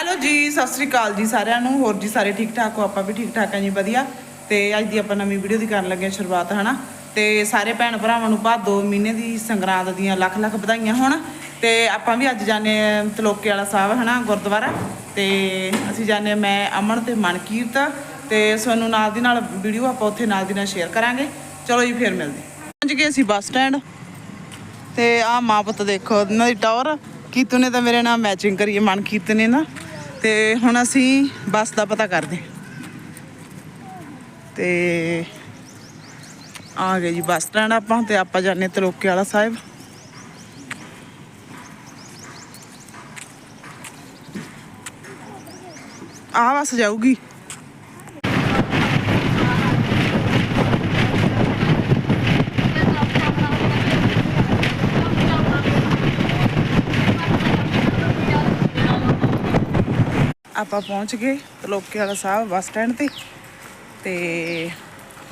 Hello ਜੀ, ਸਤਿ ਸ੍ਰੀ ਅਕਾਲ ਜੀ ਸਾਰਿਆਂ ਨੂੰ। ਹੋਰ ਜੀ ਸਾਰੇ ਠੀਕ ਠਾਕ ਹੋ? ਆਪਾਂ ਵੀ ਠੀਕ ਠਾਕ ਹਾਂ ਜੀ, ਵਧੀਆ। ਤੇ ਅੱਜ ਦੀ ਆਪਾਂ ਨਵੀਂ ਵੀਡੀਓ ਦੀ ਕਰਨ ਲੱਗੇ ਹਾਂ ਸ਼ੁਰੂਆਤ, ਹਨਾ? ਤੇ ਸਾਰੇ ਭੈਣ ਭਰਾਵਾਂ ਨੂੰ ਭਾਦੋ ਮਹੀਨੇ ਦੀ ਸੰਗਰਾਂਦ ਦੀਆਂ ਲੱਖ ਲੱਖ ਵਧਾਈਆਂ ਹੋਣ। ਤੇ ਆਪਾਂ ਵੀ ਅੱਜ ਜਾਣੇ ਤਲੋਕੇ ਵਾਲਾ ਸਾਹਿਬ, ਹਨਾ, ਗੁਰਦੁਆਰਾ। ਤੇ ਅਸੀਂ ਜਾਣੇ ਮੈਂ, ਅਮਨ ਤੇ ਮਨਕੀਰਤ। ਤੇ ਤੁਹਾਨੂੰ ਨਾਲ ਦੀ ਨਾਲ ਵੀਡੀਓ ਆਪਾਂ ਉੱਥੇ ਨਾਲ ਦੀ ਨਾਲ ਸ਼ੇਅਰ ਕਰਾਂਗੇ। ਚਲੋ ਜੀ, ਫੇਰ ਮਿਲਦੇ ਪਹੁੰਚ ਗਏ ਅਸੀਂ ਬੱਸ ਸਟੈਂਡ। ਤੇ ਆ ਮਾਂ ਪੁੱਤ ਦੇਖੋ, ਇਹਨਾਂ ਦੀ ਟੌਰ। ਕੀਤੂ ਨੇ ਤਾਂ ਮੇਰੇ ਨਾਲ ਮੈਚਿੰਗ ਕਰੀ ਹੈ, ਮਨਕੀਰਤ ਨੇ ਨਾ। ਤੇ ਹੁਣ ਅਸੀਂ ਬੱਸ ਦਾ ਪਤਾ ਕਰਦੇ ਹਾਂ। ਤੇ ਆ ਗਏ ਜੀ ਬੱਸ ਸਟੈਂਡ ਆਪਾਂ ਤੇ ਆਪਾਂ ਜਾਣੇ ਤਲੋਕੇ ਵਾਲਾ ਸਾਹਿਬ ਆ ਬੱਸ ਜਾਊਗੀ ਆਪਾਂ ਪਹੁੰਚ ਗਏ ਤਲੋਕੇ ਵਾਲਾ ਸਾਹਿਬ ਬੱਸ ਸਟੈਂਡ ਤੇ। ਤੇ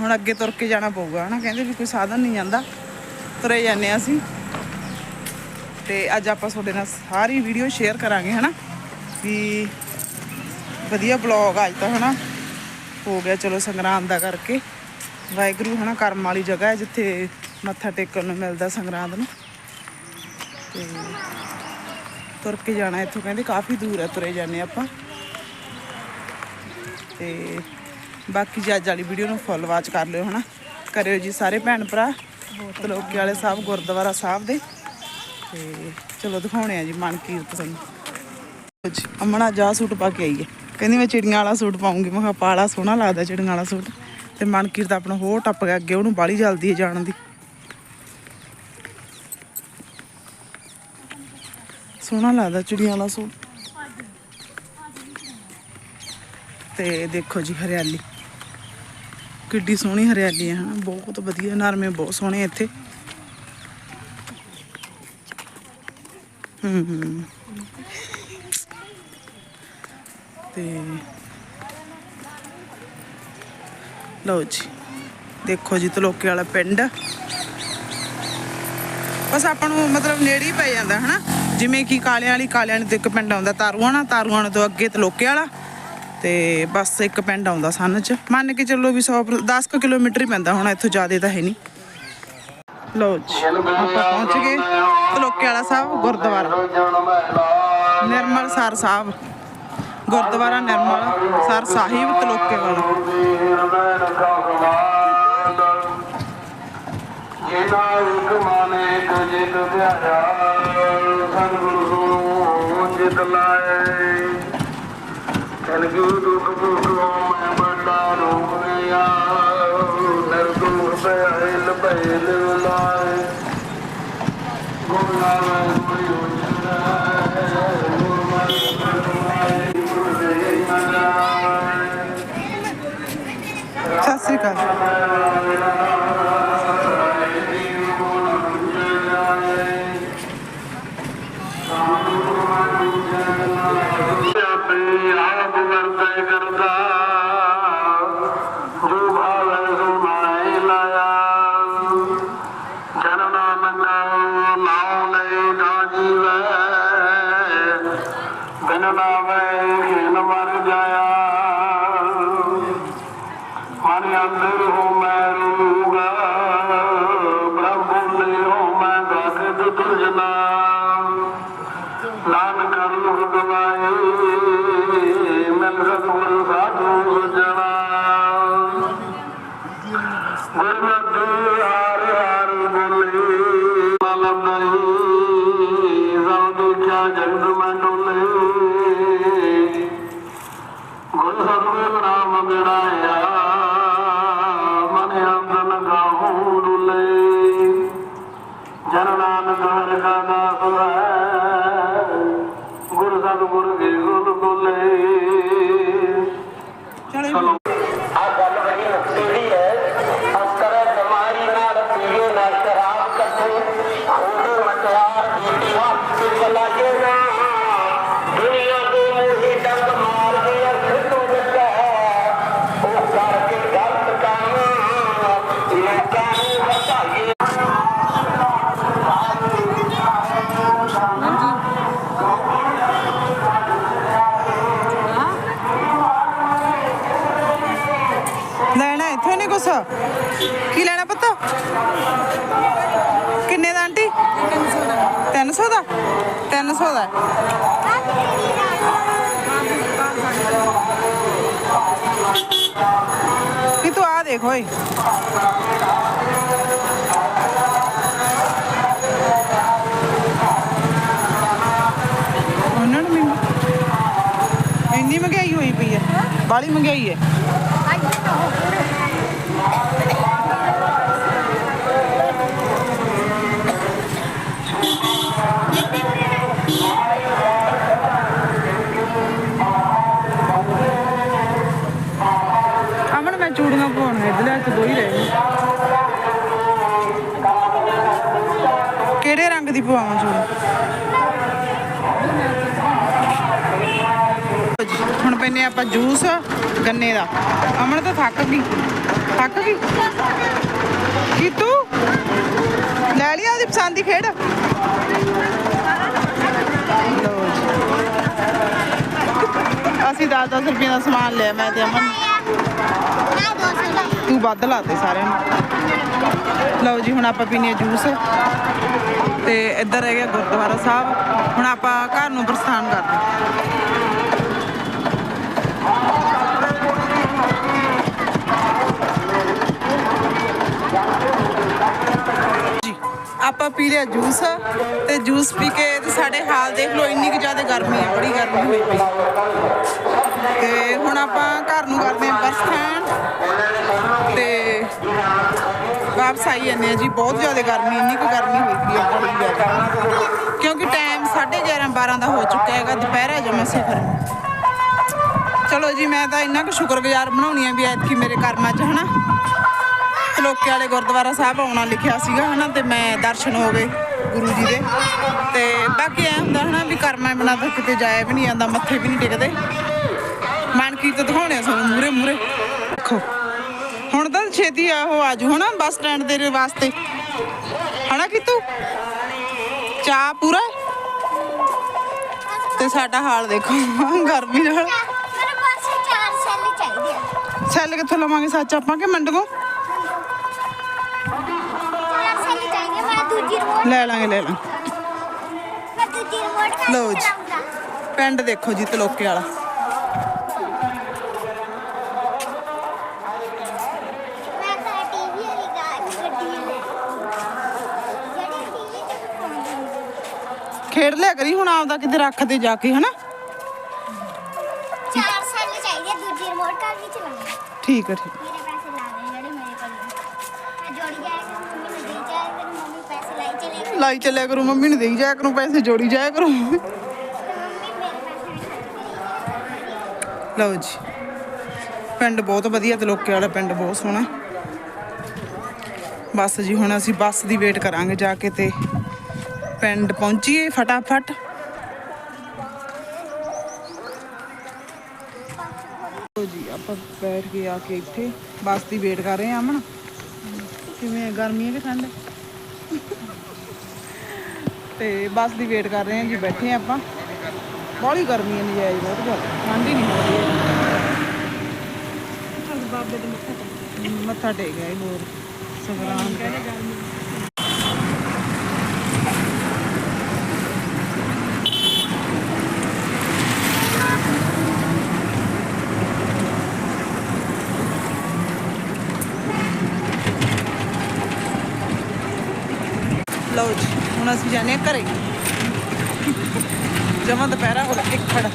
ਹੁਣ ਅੱਗੇ ਤੁਰ ਕੇ ਜਾਣਾ ਪਊਗਾ, ਹਨਾ? ਕਹਿੰਦੇ ਵੀ ਕੋਈ ਸਾਧਨ ਨਹੀਂ ਜਾਂਦਾ। ਤੁਰੇ ਜਾਂਦੇ ਹਾਂ ਅਸੀਂ। ਤੇ ਅੱਜ ਆਪਾਂ ਤੁਹਾਡੇ ਨਾਲ ਸਾਰੀ ਵੀਡੀਓ ਸ਼ੇਅਰ ਕਰਾਂਗੇ, ਹਨਾ? ਵੀ ਵਧੀਆ ਬਲੌਗ ਅੱਜ ਤਾਂ, ਹਨਾ? ਹੋ ਗਿਆ, ਚਲੋ ਸੰਗਰਾਂਦ ਦਾ ਕਰਕੇ। ਵਾਹਿਗੁਰੂ, ਹਨਾ, ਕਰਮ ਵਾਲੀ ਜਗ੍ਹਾ ਹੈ ਜਿੱਥੇ ਮੱਥਾ ਟੇਕਣ ਨੂੰ ਮਿਲਦਾ ਸੰਗਰਾਂਦ ਨੂੰ। ਤੇ ਤੁਰ ਕੇ ਜਾਣਾ ਇੱਥੋਂ, ਕਹਿੰਦੇ ਕਾਫੀ ਦੂਰ ਹੈ, ਤੁਰੇ ਜਾਂਦੇ ਆਪਾਂ। ਤੇ ਬਾਕੀ ਜੀ ਅੱਜ ਵਾਲੀ ਵੀਡੀਓ ਨੂੰ ਫੁੱਲ ਵਾਚ ਕਰ ਲਿਓ, ਹਨਾ? ਕਰਿਓ ਜੀ ਸਾਰੇ ਭੈਣ ਭਰਾ ਤਲੋਕੇ ਵਾਲੇ ਸਾਹਿਬ, ਗੁਰਦੁਆਰਾ ਸਾਹਿਬ ਦੇ। ਤੇ ਚਲੋ ਦਿਖਾਉਣੇ ਆ ਜੀ ਮਨ ਕੀਰਤ ਸਿੰਘ ਜੀ ਅਮਣਾ ਜਾ ਸੂਟ ਪਾ ਕੇ ਆਈ ਹੈ। ਕਹਿੰਦੀ ਮੈਂ ਚਿੜੀਆਂ ਵਾਲਾ ਸੂਟ ਪਾਉਂਗੀ। ਮੈਂ ਕਿਹਾ ਪਾਲਾ ਸੋਹਣਾ ਲੱਗਦਾ ਚਿੜੀਆਂ ਵਾਲਾ ਸੂਟ। ਤੇ ਮਨਕੀਰਤ ਆਪਣਾ ਹੋਰ ਟੱਪ ਗਿਆ ਅੱਗੇ, ਉਹਨੂੰ ਬਾਲੀ ਜਲਦੀ ਹੈ ਜਾਣ ਦੀ। ਸੋਹਣਾ ਲੱਗਦਾ ਚਿੜੀਆਂ ਵਾਲਾ ਸੂਟ। ਤੇ ਦੇਖੋ ਜੀ ਹਰਿਆਲੀ। ਕਿੱਡੀ ਸੋਹਣੀ ਹਰਿਆਲੀ ਹੈ ਹਨਾ ਬਹੁਤ ਵਧੀਆ, ਨਰਮੇ ਬਹੁਤ ਸੋਹਣੇ ਇੱਥੇ। ਹੂੰ ਤੇ ਲਓ ਜੀ, ਦੇਖੋ ਜੀ ਤਲੋਕੇ ਵਾਲਾ ਪਿੰਡ। ਬਸ ਆਪਾਂ ਨੂੰ ਮਤਲਬ ਨੇੜੇ ਹੀ ਪੈ ਜਾਂਦਾ, ਹਨਾ? ਜਿਵੇਂ ਕਿ ਕਾਲਿਆਂ ਵਾਲੀ, ਕਾਲਿਆਂ ਤੋਂ ਇੱਕ ਪਿੰਡ ਆਉਂਦਾ, ਤਾਰੂਆਣਾ। ਤਾਰੂਆਣਾ ਤੋਂ ਅੱਗੇ ਤਲੋਕੇ ਵਾਲਾ। ਤੇ ਬਸ ਇੱਕ ਪਿੰਡ ਆਉਂਦਾ ਸਨ ਚ। ਮੰਨ ਕੇ ਚੱਲੋ ਵੀ 100 10 ਕੁ ਕਿਲੋਮੀਟਰ ਹੀ ਪੈਂਦਾ, ਹੁਣ ਇੱਥੋਂ ਜ਼ਿਆਦਾ ਤਾਂ ਹੈ ਨਹੀਂ ਲਓ ਜੀ, ਆਪਾਂ ਪਹੁੰਚ ਗਏ ਤਲੋਕੇ ਵਾਲਾ ਸਾਹਿਬ, ਗੁਰਦੁਆਰਾ। ਨਿਰਮਲ ਸਰ ਸਾਹਿਬ। ਗੁਰਦੁਆਰਾ ਨਿਰਮਲ ਸਰ ਸਾਹਿਬ ਤਲੋਕੇ ਵਾਲਾ। ਜਿਨਾ ਇੱਕ ਮਾਨੇ ਕੋ ਜਿਤ ਸਤਿਗੁਰੂ ਸੁਣੋ ਜਿਤ ਲਾਏ ਦੁਖ ਭੁਗੋ ਮੈਂ ਬੰਦਾ ਰੋਗ ਨਰਦੂਰ ਪਹਿਲ ਪਹਿਲ ਲਾਏ ਗੁਰ ਨਾਮ ਕੋਈ ਉਚਰਾ ਗੁਰ ਮਨ ਕਰਵਾਏ ਗੁਰ ਸਤਿ ਸ੍ਰੀ ਅਕਾਲ। ਗੁਰ ਸਤਿਗੁਰ ਨਾਮ ਬਿੜਾਇਆ 300 ਦਾ ਕੀ ਤੂੰ ਆ ਦੇਖ ਓਏ ਉਹਨਾਂ ਨੂੰ ਮੈਨੂੰ ਇੰਨੀ ਮਹਿੰਗਾਈ ਹੋਈ ਪਈ ਹੈ ਬਾਲੀ ਮਹਿੰਗਾਈ ਹੈ ਅਮਨ ਮੈਂ ਚੂੜੀਆਂ ਪਾਉਣ ਇਧਰ ਹੱਥ ਦੋ ਹੀ ਰਹੇ ਨੇ। ਕਿਹੜੇ ਰੰਗ ਦੀ ਪਵਾਵਾਂ ਚੂੜੀ ਹੁਣ ਪੈਨੇ ਆਪਾਂ ਜੂਸ ਗੰਨੇ ਦਾ। ਅਮਨ ਤਾਂ ਥੱਕ ਗਈ। ਥੱਕ ਗਈ? ਕੀ ਤੂੰ ਲੈ ਲਿਆ ਉਹਦੀ ਪਸੰਦ ਦੀ ਖੇਡ। ਅਸੀਂ 10-10 ਰੁਪਏ ਦਾ ਸਮਾਨ ਲਿਆ ਮੈਂ ਤੇ ਅਮਨ। ਤੂੰ ਵੱਧ ਲਾਤੇ ਸਾਰਿਆਂ ਨੂੰ। ਲਓ ਜੀ, ਹੁਣ ਆਪਾਂ ਪੀਨੇ ਜੂਸ। ਤੇ ਇੱਧਰ ਹੈਗਾ ਗੁਰਦੁਆਰਾ ਸਾਹਿਬ। ਹੁਣ ਆਪਾਂ ਘਰ ਨੂੰ ਪ੍ਰਸਥਾਨ ਕਰਦੇ ਆਪਾਂ ਪੀ ਲਿਆ ਜੂਸ ਤੇ ਜੂਸ ਪੀ ਕੇ ਤੇ ਸਾਡੇ ਹਾਲ ਦੇਖ ਲਓ, ਇੰਨੀ ਕੁ ਜ਼ਿਆਦਾ ਗਰਮੀ ਆ, ਬੜੀ ਗਰਮੀ ਹੋਈ ਪਈ। ਤੇ ਹੁਣ ਆਪਾਂ ਘਰ ਨੂੰ ਕਰਦੇ ਹਾਂ ਪ੍ਰਸਥਾਨ ਤੇ ਵਾਪਸ ਆਈ ਜਾਂਦੇ ਆ ਜੀ, ਬਹੁਤ ਜ਼ਿਆਦਾ ਗਰਮੀ, ਇੰਨੀ ਕੁ ਗਰਮੀ ਹੋਈ ਪਈ ਹੈ ਬੜੀ ਜ਼ਿਆਦਾ। ਕਿਉਂਕਿ ਟਾਈਮ 11:30 12 ਦਾ ਹੋ ਚੁੱਕਿਆ ਹੈਗਾ, ਦੁਪਹਿਰ ਜਮਾ ਸਿਖਰ ਚਲੋ ਜੀ, ਮੈਂ ਤਾਂ ਇੰਨਾ ਕੁ ਸ਼ੁਕਰਗੁਜ਼ਾਰ ਬਣਾਉਣੀ ਆ ਵੀ ਐਤਕੀ ਮੇਰੇ ਕਰਮਾਂ 'ਚ, ਹਨਾ? ਲੋਕੇ ਵਾਲੇ ਗੁਰਦੁਆਰਾ ਸਾਹਿਬ ਆਉਣਾ ਲਿਖਿਆ ਸੀਗਾ ਹਨਾ ਤੇ ਮੈਂ ਦਰਸ਼ਨ ਹੋ ਗਏ ਗੁਰੂ ਜੀ ਦੇ। ਤੇ ਬਾਕੀ ਐ ਹੁੰਦਾ ਹਨਾ ਵੀ ਕਰਮਾਂ ਬਿਨਾਂ ਤਾਂ ਕਿਤੇ ਜਾਇਆ ਵੀ ਨਹੀਂ ਜਾਂਦਾ ਮੱਥੇ ਵੀ ਨਹੀਂ ਟਿਕਦੇ। ਮਨ ਕੀਰਤ ਦਿਖਾਉਣੇ ਸਾਨੂੰ ਮੂਰੇ ਮੂਰੇ ਦੇਖੋ ਹੁਣ ਤਾਂ ਛੇਤੀ ਆ ਉਹ ਆਜੂ ਹਨਾ ਬੱਸ ਸਟੈਂਡ ਦੇ ਵਾਸਤੇ। ਹਨਾ ਕਿਤੂ? ਚਾਹ ਪੂਰਾ? ਤੇ ਸਾਡਾ ਹਾਲ ਦੇਖੋ ਗਰਮੀ ਨਾਲ। ਸੈੱਲ ਕਿੱਥੋਂ ਲਵਾਂਗੇ ਸੱਚ ਆਪਾਂ ਕਿ ਮੰਡਗੋਂ ਲੈ ਲਾਂਗੇ ਲੈ ਲਾਂਗੇ। ਮੈਂ ਦੂਜੀ ਰਿਮੋਟ ਕਰ ਲਓ ਜੀ। ਪਿੰਡ ਦੇਖੋ ਜੀ ਤਲੋਕੇ ਵਾਲਾ। ਮੈਂ ਤਾਂ ਟੀਵੀ ਵਾਲੀ ਗਾ ਗੱਡੀ ਲੈ ਜਿਹੜੀ ਟੀਵੀ ਤੇ ਦਿਖਾਉਂਦੀ ਖੇਡ ਲਿਆ ਕਰੀ ਹੁਣ ਆਪਦਾ ਕਿਤੇ ਰੱਖ ਤੇ ਜਾ ਕੇ ਹਨਾ? ਚਾਰ ਸੈੱਲ ਚਾਹੀਦੇ ਦੂਜੀ ਰਿਮੋਟ ਕਰ ਵੀ ਚਲਾਉਣੀ ਠੀਕ ਹੈ ਠੀਕ ਮੇਰੇ ਪੈਸੇ ਲਾ ਦੇ ਜਿਹੜੇ ਮੇਰੇ ਕੋਲ ਆ। ਮੈਂ ਜੋੜੀ ਜਾਇਆ ਕਰ ਮੰਮੀ ਨੂੰ ਦੇ ਜਾਇਆ ਕਰ ਮੰਮੀ ਪੈਸੇ ਲਾਈ ਚੱਲਿਆ ਕਰੂ, ਮੰਮੀ ਨੂੰ ਦੇਈ ਜਾਇਆ ਕਰੂੰ, ਪੈਸੇ ਜੋੜੀ ਜਾਇਆ ਕਰੂੰ। ਲਓ ਜੀ, ਪਿੰਡ ਬਹੁਤ ਵਧੀਆ ਤਲੋਕੇ ਵਾਲਾ ਪਿੰਡ ਬਹੁਤ ਸੋਹਣਾ। ਬਸ ਜੀ, ਹੁਣ ਅਸੀਂ ਬੱਸ ਦੀ ਵੇਟ ਕਰਾਂਗੇ ਜਾ ਕੇ ਤੇ ਪਿੰਡ ਪਹੁੰਚੀਏ ਫਟਾਫਟ। ਜੀ, ਆਪਾਂ ਬੈਠ ਕੇ ਆ ਕੇ ਇੱਥੇ, ਬੱਸ ਦੀ ਵੇਟ ਕਰ ਰਹੇ ਆ ਅਮਨ। ਕਿਵੇਂ ਗਰਮੀ ਹੈ ਕਿ ਠੰਡ? ਹੈ? ਤੇ ਬੱਸ ਦੀ ਵੇਟ ਕਰ ਰਹੇ ਹਾਂ ਜੀ ਬੈਠੇ ਆਪਾਂ। ਬੜੀ ਗਰਮੀ ਹੈ ਨਜਾਇਜ਼ ਬਹੁਤ ਜ਼ਿਆਦਾ ਠੰਡ ਹੀ ਨਹੀਂ ਹੋ। ਰਹੀ ਹੈ ਬਾਬੇ ਦੇ ਮੱਥਾ ਟੇਕ। ਮੱਥਾ ਟੇਕ ਆਏ ਹੋਰ। ਸਗਰਾਮ ਲਓ ਜੀ ਹੁਣ ਆ ਘਰੇ। ਜਮਾ ਦੁਪਹਿਰਾ ਹੋ ਗਿਆ ਇੱਕ ਖੜਾ।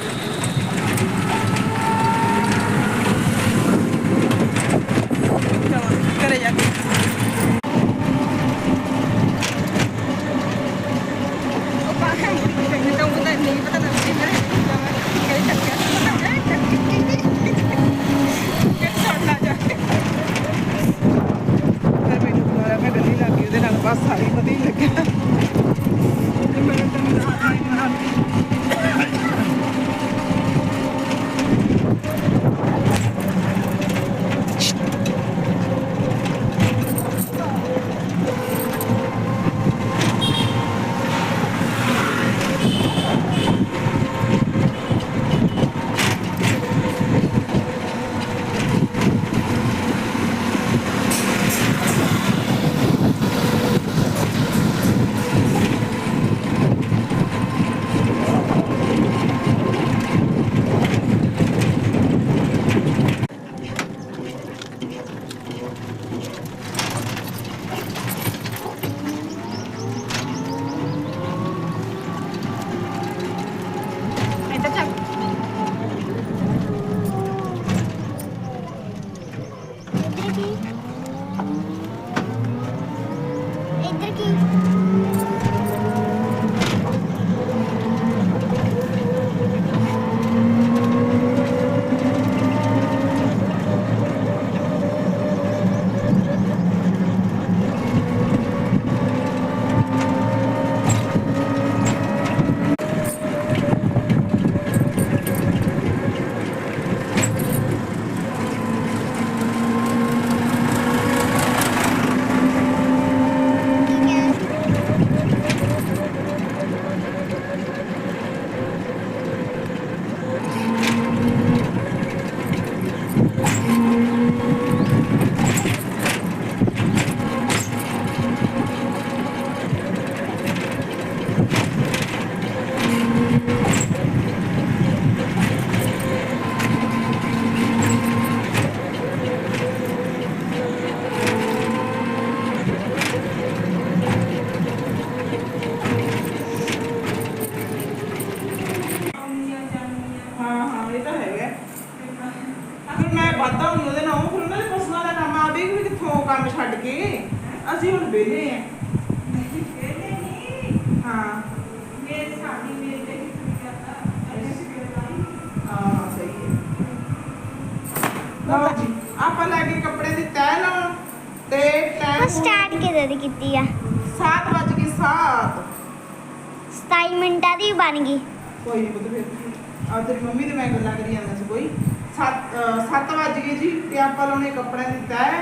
ਮਿੰਟਾਂ ਕੋਈ ਨਹੀਂ ਬੁੱਧ ਫਿਰ। ਆ ਤੇਰੀ ਮੰਮੀ ਤੇ ਮੈਂ ਗੱਲਾਂ ਕਰੀ ਜਾਂਦਾ ਸੀ ਕੋਈ। 7 7 ਵਜ ਗਏ ਜੀ ਤੇ ਆਪਾਂ ਲਾਉਣੇ ਕੱਪੜਿਆਂ ਦੀ ਤੈਅ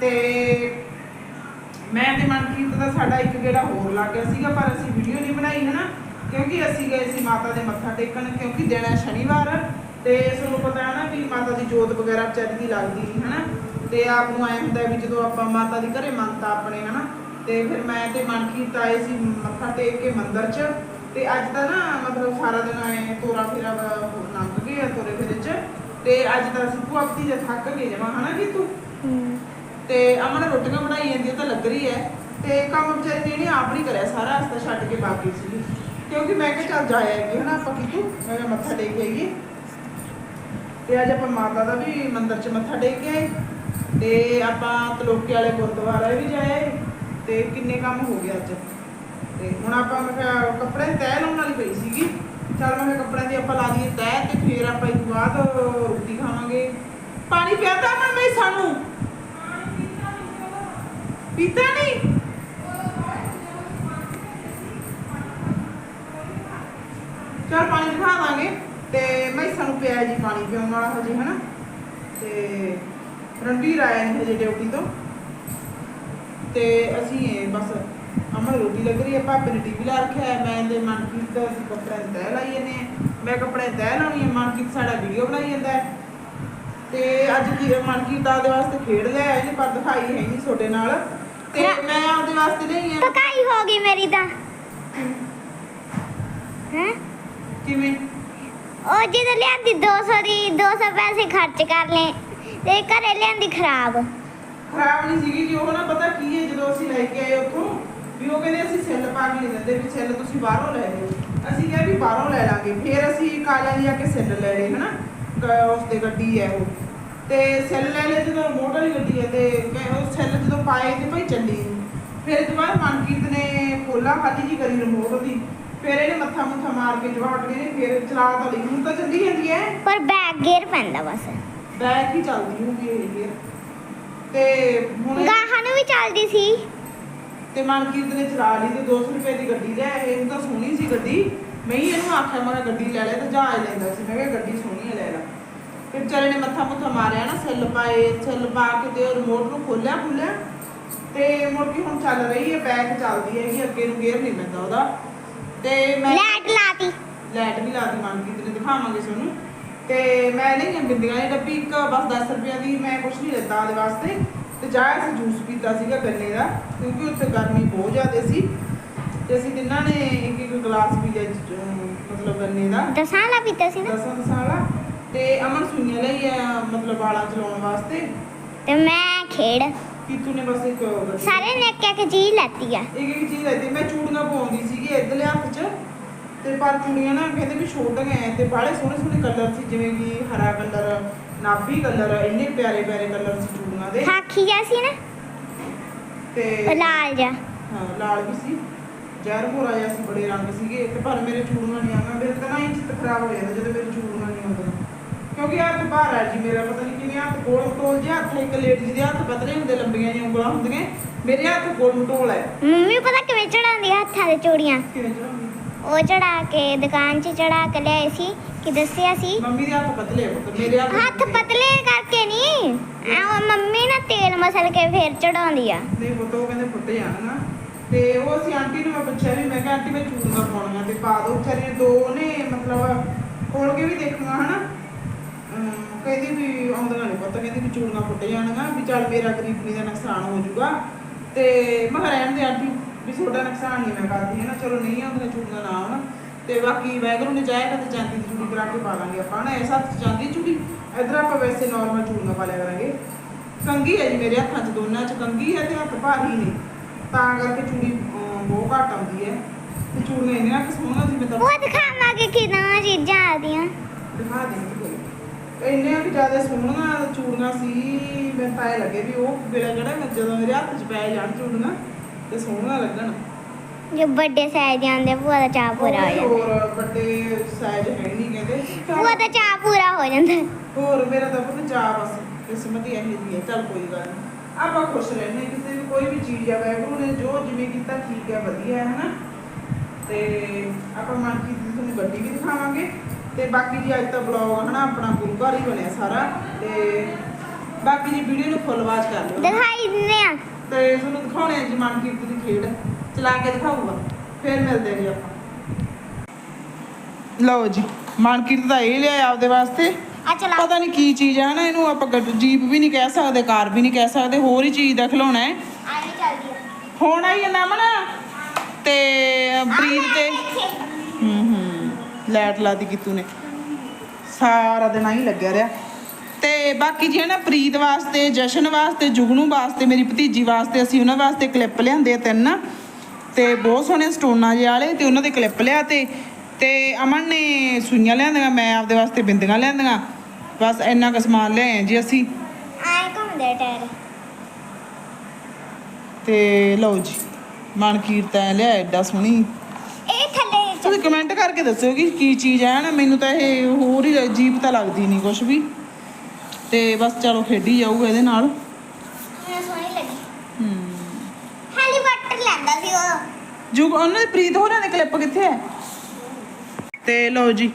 ਤੇ ਮੈਂ ਤੇ ਮਨਕੀਰਤ ਦਾ ਸਾਡਾ ਇੱਕ ਗੇੜਾ ਹੋਰ ਲੱਗ ਗਿਆ ਸੀਗਾ, ਪਰ ਅਸੀਂ ਵੀਡੀਓ ਨਹੀਂ ਬਣਾਈ ਹੈ ਕਿਉਂਕਿ ਅਸੀਂ ਗਏ ਸੀ ਮਾਤਾ ਦੇ ਮੱਥਾ ਟੇਕਣ, ਕਿਉਂਕਿ ਦਿਨ ਹੈ ਸ਼ਨੀਵਾਰ। ਤੇ ਤੁਹਾਨੂੰ ਪਤਾ ਹੈ ਨਾ ਵੀ ਮਾਤਾ ਦੀ ਜੋਤ ਵਗੈਰਾ ਵਿਚਾਰੀ ਦੀ ਲੱਗਦੀ ਨਹੀਂ ਹੈ ਤੇ ਆਪ ਨੂੰ ਐ ਹੁੰਦਾ ਵੀ ਜਦੋਂ ਆਪਾਂ ਮਾਤਾ ਦੀ ਘਰੇ ਮੰਨਤਾ ਆਪਣੇ ਹੈ ਤੇ ਫਿਰ ਮੈਂ ਤੇ ਮਨਕੀਰਤ ਆਏ ਸੀ ਮੱਥਾ ਟੇਕ ਕੇ ਮੰਦਿਰ 'ਚ। ਤੇ ਅੱਜ ਤਾਂ ਨਾ ਮਤਲਬ ਸਾਰਾ ਦਿਨ ਐ ਤੋਰਾ ਫੇਰਾ ਲੰਘ ਗਿਆ ਤੋਰੇ ਫੇਰੇ 'ਚ। ਤੇ ਅੱਜ ਤਾਂ ਅਸੀਂ ਭੂਆ ਜੇ ਥੱਕ ਗਏ ਜਮਾ ਹਨਾ ਕਿ ਤੂੰ? ਤੇ ਅਮਨ ਰੋਟੀਆਂ ਬਣਾਈ ਜਾਂਦੀ ਤਾਂ ਲੱਗ ਰਹੀ ਹੈ ਤੇ ਕੰਮ ਵਿਚਾਰੀ ਨੇ ਇਹਨੇ ਆਪ ਨਹੀਂ ਕਰਿਆ ਸਾਰਾ ਹਸਤਾ ਛੱਡ ਕੇ ਬਾਕੀ ਸੀ ਕਿਉਂਕਿ ਮੈਂ ਕਿਹਾ ਚੱਲ ਜਾਇਆ ਹੈਗੀ ਹਨਾ ਆਪਾਂ ਕਿਤੋਂ ਮੈਂ ਕਿਹਾ ਮੱਥਾ ਟੇਕ ਕੇ ਆਈਏ। ਤੇ ਅੱਜ ਆਪਾਂ ਮਾਤਾ ਦਾ ਵੀ ਮੰਦਿਰ 'ਚ ਮੱਥਾ ਟੇਕ ਕੇ ਆਏ। ਤੇ ਆਪਾਂ ਤਲੋਕੇ ਵਾਲੇ ਗੁਰਦੁਆਰੇ ਵੀ ਜਾਏ। ਤੇ ਕਿੰਨੇ ਕੰਮ ਹੋ ਗਏ ਅੱਜ? ਤੇ ਹੁਣ ਆਪਾਂ ਮੈਂ ਕਿਹਾ ਕੱਪੜੇ ਤੈਅ ਲਾਉਣ ਵਾਲੀ ਪਈ ਸੀਗੀ। ਚੱਲ ਮੈਂ ਕਿਹਾ ਕੱਪੜਿਆਂ ਦੀ ਆਪਾਂ ਲਾ ਦਈਏ ਤੈਅ ਤੇ ਫਿਰ ਆਪਾਂ ਇਸ ਤੋਂ ਬਾਅਦ ਰੋਟੀ ਖਾਵਾਂਗੇ। ਪਾਣੀ ਪਿਆਦਾ ਮੈਂ ਮੈਂ ਸਾਨੂੰ? ਪੀਤਾ ਨਹੀਂ? ਚਲ ਪਾਣੀ ਦਿਖਾ ਦਾਂਗੇ। ਤੇ ਮੈਂ ਸਾਨੂੰ ਪਿਆ ਜੀ ਪਾਣੀ ਪੀਉਣ ਵਾਲਾ ਹਜੇ, ਹਨਾ? ਤੇ ਰਣਵੀਰ ਆਇਆ ਨਹੀਂ ਹਜੇ ਡਿਊਟੀ ਤੋਂ। ਤੇ ਅਸੀਂ ਬਸ ਅਮਰ ਰੋਟੀ ਲੱਗ ਰਹੀ ਹੈ ਭਾਪੇ ਨੇ ਟੀਵੀ ਲਾ ਰੱਖਿਆ ਹੈ। ਮੈਂ ਤੇ ਮਨਕੀਤ ਅਸੀਂ ਕੱਪੜੇ ਦੀ ਤੈਅ ਲਾਈ ਜਾਂਦੇ ਹਾਂ ਮੈਂ ਕੱਪੜੇ ਦੀ ਤੈਅ ਲਾਉਣੀ ਹੈ। ਮਨਕੀਤ ਸਾਡਾ ਵੀਡੀਓ ਬਣਾਈ ਜਾਂਦਾ ਹੈ। ਤੇ ਅੱਜ ਕੀ ਮਨਕੀਤ ਆਪਦੇ ਵਾਸਤੇ ਖੇਡ ਲਿਆ ਇਹਨੇ ਪਰ ਦਿਖਾਈ ਹੈ ਨਹੀਂ ਤੁਹਾਡੇ ਨਾਲ। ਤੇ ਨਾ- ਮੈਂ ਆਪਦੇ ਵਾਸਤੇ ਲਈ ਆ ਪਕਾਈ ਹੋ ਗਈ ਮੇਰੀ ਤਾਂ। ਹੈ? ਕਿਵੇਂ? ਉਹ ਜਦੋਂ ਲਿਆਂਦੀ 200 ਦੀ 200 ਪੈਸੇ ਖਰਚ ਕਰ ਲਏ। ਤੇ ਘਰੇ ਲਿਆਂਦੀ ਖਰਾਬ। ਖਰਾਬ ਨਹੀਂ ਸੀਗੀ ਜੀ ਉਹ ਨਾ ਪਤਾ ਕੀ ਹੈ ਜਦੋਂ ਅਸੀਂ ਲੈ ਕੇ ਆਏ ਉੱਥੋਂ ਵੀ ਉਹ ਕਹਿੰਦੇ ਅਸੀਂ ਸੈੱਲ ਪਾ ਕੇ ਨਹੀਂ ਦਿੰਦੇ ਵੀ ਸੈੱਲ ਤੁਸੀਂ ਬਾਹਰੋਂ ਲੈ ਲਿਓ। ਅਸੀਂ ਕਿਹਾ ਵੀ ਬਾਹਰੋਂ ਲੈ ਲਾਂਗੇ ਫਿਰ ਅਸੀਂ ਕਾਲਿਆਂ ਦੀ ਆ ਕੇ ਸੈੱਲ ਲੈ ਲਏ ਹਨਾ? ਉਸ ਤੇ ਗੱਡੀ ਹੈ ਉਹ। ਤੇ ਸੈੱਲ ਲੈ ਲਏ ਜਦੋਂ ਰਿਮੋਟ ਵਾਲੀ ਗੱਡੀ ਹੈ ਤੇ ਉਹ ਸੈੱਲ ਜਦੋਂ ਪਾਏ ਤੇ ਭਾਈ ਚੱਲੀ। ਫਿਰ ਬਾਅਦ ਮਨਕੀਰਤ ਨੇ ਖੋਲਾ ਖਾਲੀ ਜੀ ਕਰੀ ਰਿਮੋਟ ਦੀ। ਫਿਰ ਇਹਨੇ ਮੱਥਾ ਮੁੱਥਾ ਮਾਰ ਕੇ ਜਵਾਟ ਨੇ ਫਿਰ ਚਲਾ ਤਾਂ ਲਈ। ਹੁਣ ਤਾਂ ਚੱਲੀ ਜਾਂਦੀ ਹੈ। ਪਰ ਬੈਕ ਗੇਅਰ ਪੈਂਦਾ ਬਸ। ਬੈਕ ਹੀ ਚੱਲਦੀ ਹੋਊਗੀ ਇਹ ਫਿਰ ਤੇ ਹੁਣ ਗਾਹਾਂ ਨੂੰ ਵੀ ਚੱਲਦੀ ਸੀ। ਤੇ ਮਨਕੀਰਤ ਨੇ ਚਲਾ ਲਈ ਤੇ 200 ਰੁਪਏ ਦੀ ਗੱਡੀ ਲੈ ਇਹ ਤਾਂ ਸੋਹਣੀ ਸੀ ਗੱਡੀ। ਮੈਂ ਹੀ ਇਹਨੂੰ ਆਖਿਆ ਮੈਂ ਗੱਡੀ ਲੈ ਲੈ ਤੇ ਜਹਾਜ਼ ਲੈਂਦਾ ਸੀ। ਮੈਂ ਕਿਹਾ ਗੱਡੀ ਸੋਹਣੀ ਹੈ ਲੈ ਲੈ। ਤੇ ਵਿਚਾਰੇ ਨੇ ਮੱਥਾ ਮੁੱਥਾ ਮਾਰਿਆ ਨਾ ਸੈੱਲ ਪਾਏ ਸੈੱਲ ਪਾ ਕੇ ਤੇ ਰਿਮੋਟ ਨੂੰ ਖੋਲਿਆ ਖੁੱਲਿਆ। ਤੇ ਮੁੜ ਕੇ ਹੁਣ ਚੱਲ ਰਹੀ ਹੈ ਬੈਕ ਚੱਲਦੀ ਹੈਗੀ ਅੱਗੇ ਨੂੰ ਗੇਅਰ ਨਹੀਂ ਪੈਂਦਾ ਉਹਦਾ। ਤੇ ਮੈਂ ਲਾਈਟ ਲਾਤੀ। ਲਾਈਟ ਵੀ ਲਾਤੀ ਮਨਕੀਰਤ ਨੇ ਦਿਖਾਵਾਂਗੇ ਤੁਹਾਨੂੰ। ਤੇ ਮੈਂ ਲਈਆਂ ਬਿੰਦੀਆਂ ਦੀ ਡੱਬੀ ਇੱਕ ਬਸ 10 ਰੁਪਏ ਦੀ ਮੈਂ ਕੁਝ ਨਹੀਂ ਲੈਤਾ ਉਹਦੇ ਵਾਸਤੇ। ਤੇ ਜਾਇਆ ਸੀ ਜੂਸ ਪੀਤਾ ਸੀਗਾ ਗੰਨੇ ਦਾ ਕਿਉਂਕਿ ਉੱਥੇ ਗਰਮੀ ਬਹੁਤ ਜ਼ਿਆਦਾ ਸੀ ਤੇ ਅਸੀਂ ਤਿੰਨਾਂ ਨੇ ਇੱਕ ਇੱਕ ਗਲਾਸ ਪੀ ਲਿਆ ਜੀ, ਮਤਲਬ ਗੰਨੇ ਦਾ। ਦਸਾਂ ਪੀਤਾ ਸੀ ਨਾ। ਦਸਾਂ ਦਸਾਲਾ। ਤੇ ਅਮਨ ਸੁਈਆਂ ਲਈ ਆ ਮਤਲਬ ਵਾਲਾਂ ਚਲਾਉਣ ਵਾਸਤੇ। ਤੇ ਮੈਂ ਖੇਡ। ਕੀਤੂ ਨੇ ਬਸ ਇੱਕ ਸਾਰੇ ਨੇ ਇੱਕ ਇੱਕ ਚੀਜ਼ ਲੈਤੀ ਆ। ਇੱਕ ਇੱਕ ਚੀਜ਼ ਲੈਤੀ। ਮੈਂ ਚੂੜੀਆਂ ਪਾਉਂਦੀ ਸੀਗੀ ਇਧਰਲੇ ਹੱਥ 'ਚ। ਤੇ ਪਰ ਚੂੜੀਆਂ ਨਾ ਕਹਿੰਦੇ ਵੀ ਛੋਟੀਆਂ ਐ ਤੇ ਬਾਹਲੇ ਸੋਹਣੇ ਸੋਹਣੇ ਕਲਰ ਸੀ ਜਿਵੇਂ ਕਿ ਹਰਾ ਕਲਰ ਨਾਭੀ ਕਲਰ ਇੰਨੇ ਪਿਆਰੇ ਪਿਆਰੇ ਕਲਰ ਸੀ ਚੂੜੀਆਂ ਦੇ। ਖਾਕੀ ਜਿਹਾ ਸੀ ਨਾ? ਤੇ ਲਾਲ ਜਿਹਾ। ਹਾਂ ਲਾਲ ਵੀ ਸੀ। ਜ਼ਹਿਰ ਭੋਰਾ ਜਿਹਾ ਸੀ ਬੜੇ ਰੰਗ ਸੀਗੇ। ਤੇ ਪਰ ਮੇਰੇ ਚੂੜੀਆਂ ਨਹੀਂ ਆਉਂਦਾ ਮੇਰੇ ਤਾਂ ਨਾ ਇਹ ਚਿੱਤ ਖਰਾਬ ਹੋ ਜਾਂਦਾ ਜਦੋਂ ਮੇਰੇ ਚੂੜੀਆਂ ਨਹੀਂ ਆਉਂਦੀਆਂ। ਕਿਉਂਕਿ ਹੱਥ ਭਾਰਾ ਹੈ ਜੀ ਮੇਰਾ ਪਤਾ ਨਹੀਂ ਕਿਵੇਂ ਹੱਥ ਗੋਲ ਮਟੋਲ ਜਿਹਾ ਹੱਥ ਇੱਕ ਲੇਡੀਜ਼ ਦੇ ਹੱਥ ਪਤਲੇ ਹੁੰਦੇ ਲੰਬੀਆਂ ਜਿਹੀਆਂ ਉਂਗਲਾਂ ਹੁੰਦੀਆਂ। ਮੇਰੇ ਹੱਥ ਗੋਲ ਮਟੋਲ ਹੈ। ਮੰਮੀ ਪਤਾ ਕਿਵੇਂ ਚੜਾਉਂਦੀ ਹੱਥਾਂ ਦੇ ਚੂੜੀਆਂ? ਕਿਵੇਂ ਚੜਾਉਂਦੀ? ਉਹ ਚੜਾ ਕੇ ਦੁਕਾਨ 'ਚ ਚੜਾ ਕੇ ਲਿਆਏ ਸੀ। ਕਿ ਦੱਸਿਆ ਸੀ? ਮੰਮੀ ਦੇ ਹੱਥ ਪਤਲੇ ਆ ਪੁੱਤ ਮੇਰੇ ਹੱਥ ਹੱਥ ਪਤਲੇ ਕਰਕੇ ਨਹੀਂ ਆ ਮੰਮੀ ਨਾ ਤੇਲ ਮਸਲ ਕੇ ਫੇਰ ਚੜਾਉਂਦੀ ਆ। ਨਹੀਂ ਪੁੱਤ ਉਹ ਕਹਿੰਦੇ ਫੁੱਟ ਜਾਣ ਨਾ ਤੇ ਉਹ ਅਸੀਂ ਆਂਟੀ ਨੂੰ ਮੈਂ ਪੁੱਛਿਆ ਵੀ ਮੈਂ ਕਿਹਾ ਆਂਟੀ ਮੈਂ ਚੂੜੀਆਂ ਪਾਉਣੀਆਂ ਤੇ ਪਾ ਦੋ। ਵਿਚਾਰੀ ਨੇ ਦੋ ਨੇ ਮਤਲਬ ਖੋਲ ਕੇ ਵੀ ਦੇਖਣਾ ਹਨਾ। ਅਮ ਕਹਿੰਦੀ ਵੀ ਆਉਂਦੀਆਂ ਨਹੀਂ ਪੁੱਤ ਕਹਿੰਦੀ ਵੀ ਚੂੜੀਆਂ ਫੁੱਟ ਜਾਣਗੀਆਂ ਵੀ ਚੱਲ ਮੇਰਾ ਗਰੀਬੀ ਦਾ ਨੁਕਸਾਨ ਹੋ ਜਾਊਗਾ। ਤੇ ਮੈਂ ਕਿਹਾ ਰਹਿਣ ਦੇ ਆਂਟੀ ਵੀ ਤੁਹਾਡਾ ਨੁਕਸਾਨ ਨਹੀਂ ਮੈਂ ਕਰਦੀ ਹੈ ਨਾ ਚਲੋ ਨਹੀਂ ਆਉਂਦੀਆਂ ਚੂੜੀਆਂ ਨਾ ਆਉਣ। ਤੇ ਬਾਕੀ ਵੈਗਰੂ ਨੇ ਚਾਹੇਗਾ ਤੇ ਚਾਂਦੀ ਦੀ ਚੂੜੀ ਕਰਾ ਕੇ ਪਾ ਲਾਂਗੇ ਆਪਾਂ ਨਾ ਇਸ ਹੱਥ 'ਚ ਚਾਂਦੀ ਦੀ ਚੂੜੀ ਇਧਰ ਆਪਾਂ ਵੈਸੇ ਨਾਰਮਲ ਚੂੜੀਆਂ ਪਾ ਲਿਆ ਕਰਾਂਗੇ। ਕੰਗੀ ਹੈ ਜੀ ਮੇਰੇ ਹੱਥਾਂ 'ਚ ਦੋਨਾਂ 'ਚ ਕੰਗੀ ਹੈ ਤੇ ਹੱਥ ਭਾਰੀ ਨੇ। ਤਾਂ ਕਰਕੇ ਚੂੜੀ ਬਹੁਤ ਘੱਟ ਆਉਂਦੀ ਹੈ। ਤੇ ਚੂੜੀਆਂ ਇੰਨੀਆਂ ਕਿ ਸੋਹਣੀਆਂ ਸੀ ਮੈਂ ਤਾਂ ਉਹ ਦਿਖਾਵਾਂਗੇ ਕਿਦਾਂ ਚੀਜ਼ਾਂ ਆਦੀਆਂ ਦਿਖਾ ਦੇ ਕੋਈ ਇੰਨੇ ਵੀ ਜ਼ਿਆਦਾ ਸੋਹਣੀਆਂ ਚੂੜੀਆਂ ਸੀ ਮੈਂ ਇਹ ਲੱਗੇ ਵੀ ਉਹ ਵੇਲੇ ਜਿਹੜਾ ਮੈਂ ਜਦੋਂ ਮੇਰੇ ਹੱਥ 'ਚ ਪੈ ਜਾਣ ਚੂੜੀਆਂ ਤੇ ਸੋਹਣੀਆਂ ਲੱਗਣ। ਜੋ ਵੱਡੇ ਸਾਈਜ਼ ਦੇ ਆਉਂਦੇ ਭੂਆ ਦਾ ਚਾਹ ਪੂਰਾ ਹੋ ਜਾਂਦਾ। ਹੋਰ ਵੱਡੇ ਸਾਈਜ਼ ਹੈ ਨਹੀਂ ਕਹਿੰਦੇ ਭੂਆ ਦਾ ਚਾਹ ਪੂਰਾ ਹੋ ਜਾਂਦਾ। ਹੋਰ ਮੇਰਾ ਤਾਂ ਪੁੱਤ ਚਾਹ ਬਸ ਕਿਸਮਤ ਹੀ ਇਹੀ ਦੀ ਹੈ ਚੱਲ ਕੋਈ ਗੱਲ ਨਹੀਂ ਆਪਾਂ ਖੁਸ਼ ਰਹਿੰਦੇ ਕਿਸੇ ਵੀ ਕੋਈ ਵੀ ਚੀਜ਼ ਆ ਵੈਗਰੂ ਨੇ ਜੋ ਜਿਵੇਂ ਕੀਤਾ ਠੀਕ ਹੈ ਵਧੀਆ ਹੈ ਹਨਾ? ਤੇ ਆਪਾਂ ਮਨ ਕੀ ਤੁਹਾਨੂੰ ਗੱਡੀ ਵੀ ਦਿਖਾਵਾਂਗੇ। ਤੇ ਬਾਕੀ ਜੀ ਅੱਜ ਤਾਂ ਬਲੌਗ ਹਨਾ ਆਪਣਾ ਗੁਰੂ ਘਰ ਹੀ ਬਣਿਆ ਸਾਰਾ। ਤੇ ਬਾਕੀ ਜੀ ਵੀਡੀਓ ਨੂੰ ਫੁੱਲ ਵਾਚ ਕਰ ਲਿਓ ਦਿਖਾਈ ਦਿੰਦੇ ਆ ਤੇ ਤੁਹਾਨੂੰ ਦਿਖਾਉਣੇ ਆ ਜੀ ਮਨਕੀਰਤ ਦੀ ਖੇਡ। ਚਲਾ ਕੇ ਦਿਖਾਊਗਾ ਫਿਰ ਮਿਲਦੇ ਜੀ ਆਪਾਂ। ਲਓ ਜੀ ਮਨਕੀਰਤ ਦਾ ਇਹ ਲਿਆ ਆਪਦੇ ਵਾਸਤੇ। ਆ ਚਲਾ ਪਤਾ ਨਹੀਂ ਕੀ ਚੀਜ਼ ਹੈ ਨਾ ਇਹਨੂੰ ਆਪਾਂ ਗੱਡ- ਜੀਪ ਵੀ ਨਹੀਂ ਕਹਿ ਸਕਦੇ ਕਾਰ ਵੀ ਨਹੀਂ ਕਹਿ ਸਕਦੇ ਹੋਰ ਹੀ ਚੀਜ਼ ਦਾ ਖਿਡੌਣਾ ਹੈ। ਆ ਨਹੀਂ ਚੱਲਦੀ ਹੁਣ ਆਈ ਹੈ ਨਮਨ? ਤੇ ਬਰੀਦ ਤੇ ਹੂੰ ਹੂੰ ਲਾਈਟ ਲਾਦੀ ਕਿਤੂ ਨੇ। ਸਾਰਾ ਦਿਨ ਆਈ ਲੱਗਿਆ ਰਿਹਾ। ਤੇ ਬਾਕੀ ਜੀ ਹੈ ਨਾ ਪ੍ਰੀਤ ਵਾਸਤੇ ਜਸ਼ਨ ਵਾਸਤੇ ਜੁਗਨੂ ਵਾਸਤੇ ਮੇਰੀ ਭਤੀਜੀ ਵਾਸਤੇ ਅਸੀਂ ਉਹਨਾਂ ਵਾਸਤੇ ਕਲਿੱਪ ਲਿਆਂਦੇ ਆ ਤਿੰਨ। ਤੇ ਬਹੁਤ ਸੋਹਣੇ ਸਟੋਨਾਂ ਜਿਹੇ ਵਾਲੇ ਤੇ ਉਹਨਾਂ ਦੇ ਕਲਿੱਪ ਲਿਆ ਤੇ ਤੇ ਅਮਨ ਨੇ ਸੂਈਆਂ ਲਿਆਂਦੀਆਂ ਮੈਂ ਆਪਦੇ ਵਾਸਤੇ ਬਿੰਦੀਆਂ ਲਿਆਂਦੀਆਂ। ਬਸ ਇੰਨਾ ਕੁ ਸਮਾਨ ਲਿਆਏ ਜੀ ਅਸੀਂ। ਆਏ ਘੁੰਮਦੇ ਟਾਇਰ। ਤੇ ਲਓ ਜੀ ਮਨਕੀਰਤ ਐ ਲਿਆ ਐਡਾ ਸੋਹਣੀ। ਇਹ ਥੱਲੇ ਤੁਸੀਂ ਕਮੈਂਟ ਕਰਕੇ ਦੱਸਿਓ ਕਿ ਕੀ ਚੀਜ਼ ਹੈ ਨਾ ਮੈਨੂੰ ਤਾਂ ਇਹ ਹੋਰ ਹੀ ਅਜੀਬ ਤਾਂ ਲੱਗਦੀ ਨਹੀਂ ਕੁਝ ਵੀ। ਤੇ ਬਸ ਚਲੋ ਖੇਡੀ ਜਾਊਗਾ ਇਹਦੇ ਨਾਲ। ਮੈਨੂੰ ਸੋਹਣੀ ਲੱਗੀ। ਹੈਲੀਕਾਪਟਰ ਸੀ ਉਹ। ਜੁਗ, ਉਹਨਾਂ ਦੇ ਪ੍ਰੀਤ ਹੋਰਾਂ ਦੇ ਕਲਿੱਪ ਕਿੱਥੇ ਹੈ ਤੇ ਲਓ ਜੀ,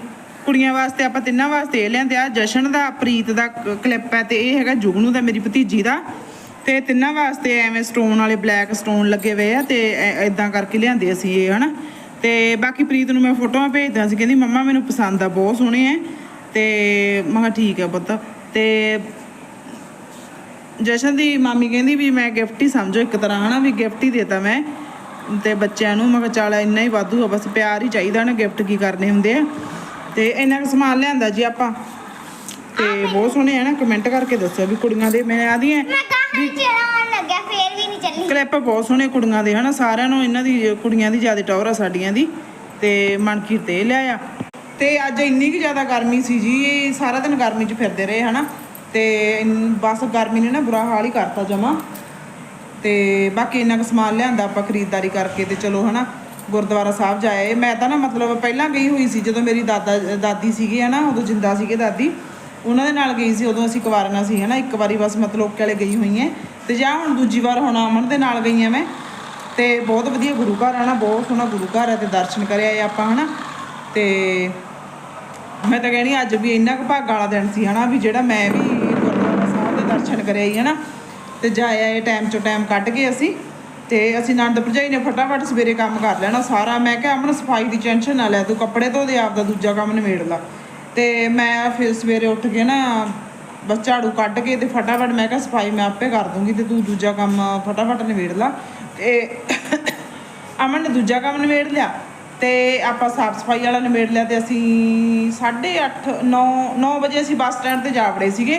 ਕੁੜੀਆਂ ਵਾਸਤੇ ਆਪਾਂ ਤਿੰਨਾਂ ਵਾਸਤੇ ਇਹ ਲਿਆਂਦੇ ਆ। ਜਸ਼ਨ ਦਾ, ਪ੍ਰੀਤ ਦਾ ਕਲਿੱਪ ਹੈ ਤੇ ਇਹ ਹੈਗਾ ਜੁਗਨੂ ਦਾ ਮੇਰੀ ਭਤੀਜੀ ਦਾ। ਤੇ ਤਿੰਨਾਂ ਵਾਸਤੇ ਐਵੇਂ ਸਟੋਨ ਵਾਲੇ ਬਲੈਕ ਸਟੋਨ ਲੱਗੇ ਹੋਏ ਆ ਤੇ ਐਦਾਂ ਕਰਕੇ ਲਿਆਂਦੇ ਅਸੀਂ ਇਹ, ਹਨਾ? ਤੇ ਬਾਕੀ ਪ੍ਰੀਤ ਨੂੰ ਮੈਂ ਫੋਟੋਆਂ ਭੇਜਦਾ ਸੀ, ਕਹਿੰਦੀ ਮੰਮਾ ਮੈਨੂੰ ਪਸੰਦ ਆ, ਬਹੁਤ ਸੋਹਣੇ ਆ ਤੇ ਮੈਂ ਕਿਹਾ ਠੀਕ ਆ ਪੁੱਤ। ਤੇ ਜਸ਼ਨ ਦੀ ਮਾਮੀ ਕਹਿੰਦੀ ਵੀ ਮੈਂ ਗਿਫਟ ਹੀ ਸਮਝੋ ਇੱਕ ਤਰ੍ਹਾਂ, ਹਨਾ? ਵੀ ਗਿਫਟ ਹੀ ਦੇਤਾ ਮੈਂ। ਤੇ ਬੱਚਿਆਂ ਨੂੰ ਮੈਂ ਕਿਹਾ ਚੱਲ ਇੰਨਾ ਹੀ ਵਾਧੂ ਆ ਬਸ ਪਿਆਰ ਹੀ ਚਾਹੀਦਾ ਨਾ ਗਿਫਟ ਕੀ ਕਰਨੇ ਹੁੰਦੇ ਆ। ਤੇ ਇੰਨਾ ਕੁ ਸਮਾਨ ਲਿਆਂਦਾ ਜੀ ਆਪਾਂ। ਤੇ ਬਹੁਤ ਸੋਹਣੇ ਆ ਨਾ ਕਮੈਂਟ ਕਰਕੇ ਦੱਸਿਓ ਵੀ ਕੁੜੀਆਂ ਦੇ। ਮੈਂ ਆਦੀਆਂ ਮੈਂ ਕਹਾਂ ਜਿਹੜਾ ਆਉਣ ਲੱਗਿਆ ਫੇਰ ਵੀ ਨਹੀਂ ਚੱਲੀ। ਕਲਿੱਪ ਬਹੁਤ ਸੋਹਣੇ ਕੁੜੀਆਂ ਦੇ ਹਨਾ? ਸਾਰਿਆਂ ਨੂੰ ਇਹਨਾਂ ਦੀ ਕੁੜੀਆਂ ਦੀ ਜ਼ਿਆਦਾ ਟੌਰ ਆ ਸਾਡੀਆਂ ਦੀ। ਤੇ ਮਨਕੀਰ ਤੇ ਇਹ ਲਿਆ ਤੇ ਅੱਜ ਇੰਨੀ ਕੁ ਜ਼ਿਆਦਾ ਗਰਮੀ ਸੀ ਜੀ ਸਾਰਾ ਦਿਨ ਗਰਮੀ 'ਚ ਫਿਰਦੇ ਰਹੇ ਹਨਾ? ਤੇ ਬਸ ਗਰਮੀ ਨੇ ਨਾ ਬੁਰਾ ਹਾਲ ਹੀ ਕਰਤਾ ਜਮਾ। ਤੇ ਬਾਕੀ ਇੰਨਾ ਕੁ ਸਮਾਨ ਲਿਆਂਦਾ ਆਪਾਂ ਖਰੀਦਦਾਰੀ ਕਰਕੇ ਤੇ ਚਲੋ ਹਨਾ, ਗੁਰਦੁਆਰਾ ਸਾਹਿਬ ਜਾਏ ਮੈਂ ਤਾਂ ਨਾ ਮਤਲਬ ਪਹਿਲਾਂ ਗਈ ਹੋਈ ਸੀ, ਜਦੋਂ ਮੇਰੀ ਦਾਦਾ, ਦਾਦੀ ਸੀਗੇ ਹਨਾ, ਉਦੋਂ ਜਿੰਦਾ ਸੀਗੇ ਦਾਦੀ, ਉਹਨਾਂ ਦੇ ਨਾਲ ਗਈ ਸੀ, ਉਦੋਂ ਅਸੀਂ ਕੁਵਾਰੀਆਂ ਸੀ ਹਨਾ, ਇੱਕ ਵਾਰੀ ਬਸ ਮਤਲਬ ਓਕੇ ਵਾਲੇ ਗਈ ਹੋਈ ਐ ਤੇ ਜਾਂ ਹੁਣ ਦੂਜੀ ਵਾਰ ਹੁਣ ਅਮਨ ਦੇ ਨਾਲ ਗਈ ਆ ਮੈਂ। ਤੇ ਬਹੁਤ ਵਧੀਆ ਗੁਰੂ ਘਰ ਆ ਨਾ ਬਹੁਤ ਸੋਹਣਾ ਗੁਰੂ ਘਰ ਹੈ ਤੇ ਦਰਸ਼ਨ ਕਰਿਆ ਏ ਆਪਾਂ ਹਨਾ। ਤੇ ਮੈਂ ਤਾਂ ਕਹਿਣੀ ਅੱਜ ਵੀ ਇੰਨਾ ਕੁ ਭਾਗ ਵਾਲਾ ਦਿਨ ਸੀ ਹਨਾ, ਵੀ ਜਿਹੜਾ ਮੈਂ ਵੀ ਗੁਰਦੁਆਰਾ ਸਾਹਿਬ ਦੇ ਦਰਸ਼ਨ ਕਰਿਆ ਹੀ ਹਨਾ। ਤੇ ਜਾਇਆ ਇਹ ਟਾਈਮ ਚੋਂ ਟਾਈਮ ਕੱਢ ਕੇ ਅਸੀਂ, ਤੇ ਅਸੀਂ ਨੰਦ ਭਰਜਾਈ ਨੇ ਫਟਾਫਟ ਸਵੇਰੇ ਕੰਮ ਕਰ ਲੈਣਾ ਸਾਰਾ। ਮੈਂ ਕਿਹਾ, ਅਮਨ, ਸਫ਼ਾਈ ਦੀ ਟੈਨਸ਼ਨ ਨਾ ਲੈ, ਤੂੰ ਕੱਪੜੇ ਧੋ ਦੇ, ਆਪਦਾ ਦੂਜਾ ਕੰਮ ਨਿਬੇੜ ਲਾ। ਤੇ ਮੈਂ ਫਿਰ ਸਵੇਰੇ ਉੱਠ ਕੇ ਨਾ ਬਸ ਝਾੜੂ ਕੱਢ ਕੇ ਤੇ ਫਟਾਫਟ ਮੈਂ ਕਿਹਾ, ਸਫ਼ਾਈ ਮੈਂ ਆਪੇ ਕਰ ਦੂੰਗੀ ਤੇ ਤੂੰ ਦੂਜਾ ਕੰਮ ਫਟਾਫਟ ਨਿਬੇੜ ਲਾ। ਤੇ ਅਮਨ ਨੇ ਦੂਜਾ ਕੰਮ ਨਿਬੇੜ ਲਿਆ ਤੇ ਆਪਾਂ ਸਾਫ਼ ਸਫ਼ਾਈ ਵਾਲਾ ਨਿਬੇੜ ਲਿਆ ਤੇ ਅਸੀਂ 8:30 9 9 ਵਜੇ ਅਸੀਂ ਬੱਸ ਸਟੈਂਡ ਤੇ ਜਾ ਵੜੇ ਸੀਗੇ।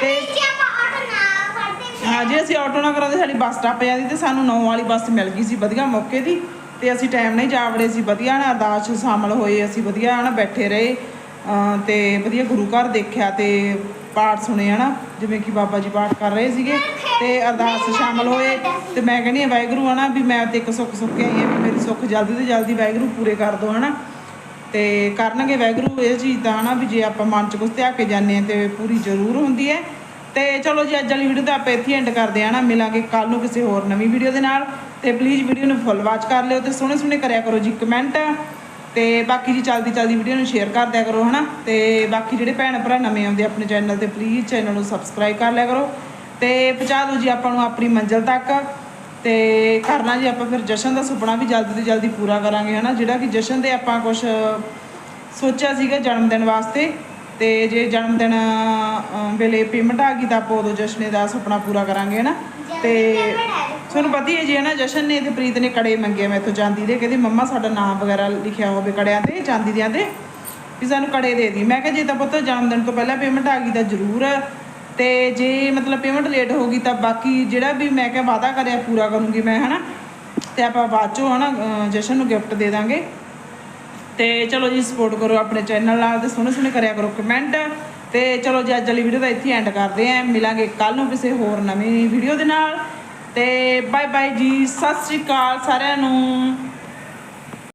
ਤੇ ਜੇ ਆਪਾਂ ਆਟੋ ਨਾ ਫੜਦੇ ਹਾਂ, ਜੇ ਅਸੀਂ ਆਟੋ ਨਾ ਕਰਾਉਂਦੇ ਸਾਡੀ ਬੱਸ ਸਟਾਪ ਜਾਂਦੀ ਤੇ ਸਾਨੂੰ 9 ਵਾਲੀ ਬੱਸ ਮਿਲ ਗਈ ਸੀ ਵਧੀਆ ਮੌਕੇ ਦੀ ਤੇ ਅਸੀਂ ਟਾਈਮ ਨਹੀਂ ਜਾ ਵੜੇ ਸੀ, ਵਧੀਆ ਨਾ ਅਰਦਾਸ 'ਚ ਸ਼ਾਮਲ ਹੋਏ, ਅਸੀਂ ਵਧੀਆ ਨਾ ਬੈਠੇ ਰਹੇ ਅਮ ਤੇ ਵਧੀਆ ਗੁਰੂ ਘਰ ਦੇਖਿਆ ਤੇ ਪਾਠ ਸੁਣੇ, ਹਨਾ? ਜਿਵੇਂ ਕਿ ਬਾਬਾ ਜੀ ਪਾਠ ਕਰ ਰਹੇ ਸੀਗੇ ਤੇ ਅਰਦਾਸ ਸ਼ਾਮਲ ਹੋਏ ਤੇ ਮੈਂ ਕਹਿੰਦੀ ਹਾਂ, ਵਾਹਿਗੁਰੂ, ਹਨਾ, ਵੀ ਮੈਂ ਤੇ ਇੱਕ ਸੁੱਖ ਸੁੱਖ ਆਈ ਹਾਂ, ਵੀ ਮੇਰੀ ਸੁੱਖ ਜਲਦੀ ਤੋਂ ਜਲਦੀ ਵਾਹਿਗੁਰੂ ਪੂਰੇ ਕਰ ਦੋ, ਹਨਾ? ਤੇ ਕਰਨਗੇ ਵਾਹਿਗੁਰੂ ਇਹ ਚੀਜ਼ ਦਾ ਹਨਾ, ਵੀ ਜੇ ਆਪਾਂ ਮਨ ਚ ਕੁਛ ਧਿਆ ਕੇ ਜਾਂਦੇ ਆ ਤੇ ਪੂਰੀ ਜ਼ਰੂਰ ਹੁੰਦੀ ਹੈ। ਤੇ ਚਲੋ ਜੀ, ਅੱਜ ਵਾਲੀ ਵੀਡੀਓ ਤਾਂ ਆਪਾਂ ਇੱਥੇ ਐਂਡ ਕਰਦੇ ਆ ਨਾ। ਮਿਲਾਂਗੇ ਕੱਲ ਨੂੰ ਕਿਸੇ ਹੋਰ ਨਵੀਂ ਵੀਡੀਓ ਦੇ ਨਾਲ। ਤੇ ਪਲੀਜ਼ ਵੀਡੀਓ ਨੂੰ ਫੁੱਲ ਵਾਚ ਕਰ ਲਿਓ ਤੇ ਸੋਹਣੇ ਸੋਹਣੇ ਕਰਿਆ ਕਰੋ ਜੀ ਕਮੈਂਟ ਤੇ ਬਾਕੀ ਜੀ ਚਲਦੀ ਚਲਦੀ ਵੀਡੀਓ ਨੂੰ ਸ਼ੇਅਰ ਕਰ ਦਿਆ ਕਰੋ, ਹਨਾ। ਤੇ ਬਾਕੀ ਜਿਹੜੇ ਭੈਣ ਭਰਾ ਨਵੇਂ ਆਉਂਦੇ ਆਪਣੇ ਚੈਨਲ ਤੇ ਪਲੀਜ਼ ਚੈਨਲ ਨੂੰ ਸਬਸਕ੍ਰਾਈਬ ਕਰ ਲਿਆ ਕਰੋ। ਤੇ ਪਹੁੰਚਾ ਦਿਓ ਜੀ ਆਪਾਂ ਨੂੰ ਆਪਣੀ ਮੰਜ਼ਿਲ ਤੱਕ। ਤੇ ਕਰਨਾ ਜੀ ਆਪਾਂ ਫਿਰ ਜਸ਼ਨ ਦਾ ਸੁਪਨਾ ਵੀ ਜਲਦੀ ਤੋਂ ਜਲਦੀ ਪੂਰਾ ਕਰਾਂਗੇ, ਹਨਾ। ਜਿਹੜਾ ਕਿ ਜਸ਼ਨ ਦੇ ਆਪਾਂ ਕੁਝ ਸੋਚਿਆ ਸੀਗਾ ਜਨਮ ਦਿਨ ਵਾਸਤੇ। ਤੇ ਜੇ ਜਨਮ ਦਿਨ ਵੇਲੇ ਪੇਮੈਂਟ ਆ ਗਈ ਤਾਂ ਆਪਾਂ ਉਦੋਂ ਜਸ਼ਨ ਦਾ ਸੁਪਨਾ ਪੂਰਾ ਕਰਾਂਗੇ ਹਨਾ? ਤੇ ਤੁਹਾਨੂੰ ਪਤਾ ਹੀ ਹੈ ਜੀ ਹਨਾ ਜਸ਼ਨ ਨੇ ਤੇ ਪ੍ਰੀਤ ਨੇ ਕੜੇ ਮੰਗੇ ਮੈਥੋਂ ਚਾਂਦੀ ਦੇ ਕਹਿੰਦੇ ਮੰਮਾ ਸਾਡਾ ਨਾਮ ਵਗੈਰਾ ਲਿਖਿਆ ਹੋਵੇ ਕੜਿਆਂ ਤੇ ਚਾਂਦੀ ਦਿਆਂ ਤੇ ਵੀ ਸਾਨੂੰ ਕੜੇ ਦੇ ਦੀ। ਮੈਂ ਕਿਹਾ ਜੇ ਤਾਂ ਪੁੱਤ ਜਨਮ ਦਿਨ ਤੋਂ ਪਹਿਲਾਂ ਪੇਮੈਂਟ ਆ ਗਈ ਤਾਂ ਜ਼ਰੂਰ ਤੇ ਜੇ ਮਤਲਬ ਪੇਮੈਂਟ ਲੇਟ ਹੋ ਗਈ ਤਾਂ ਬਾਕੀ ਜਿਹੜਾ ਵੀ ਮੈਂ ਕਿਹਾ ਵਾਅਦਾ ਕਰਿਆ ਪੂਰਾ ਕਰੂੰਗੀ ਮੈਂ ਹਨਾ? ਤੇ ਆਪਾਂ ਬਾਅਦ ਚੋਂ ਹਨਾ ਜਸ਼ਨ ਨੂੰ ਗਿਫਟ ਦੇ ਦਾਂਗੇ। ਤੇ ਚਲੋ ਜੀ ਸਪੋਰਟ ਕਰੋ ਆਪਣੇ ਚੈਨਲ ਨਾਲ ਤੇ ਸੋਹਣੇ ਸੋਹਣੇ ਕਰਿਆ ਕਰੋ ਕਮੈਂਟ ਤੇ ਚਲੋ ਜੀ ਅੱਜ ਵਾਲੀ ਵੀਡੀਓ ਦਾ ਇੱਥੇ ਐਂਡ ਕਰਦੇ ਆਂ। ਮਿਲਾਂਗੇ ਕੱਲ ਨੂੰ ਕਿਸੇ ਹੋਰ ਨਵੀਂ ਵੀਡੀਓ ਦੇ ਨਾਲ। ਤੇ ਬਾਏ ਬਾਏ ਜੀ, ਸਤਿ ਸ਼੍ਰੀ ਅਕਾਲ ਸਾਰਿਆਂ ਨੂੰ।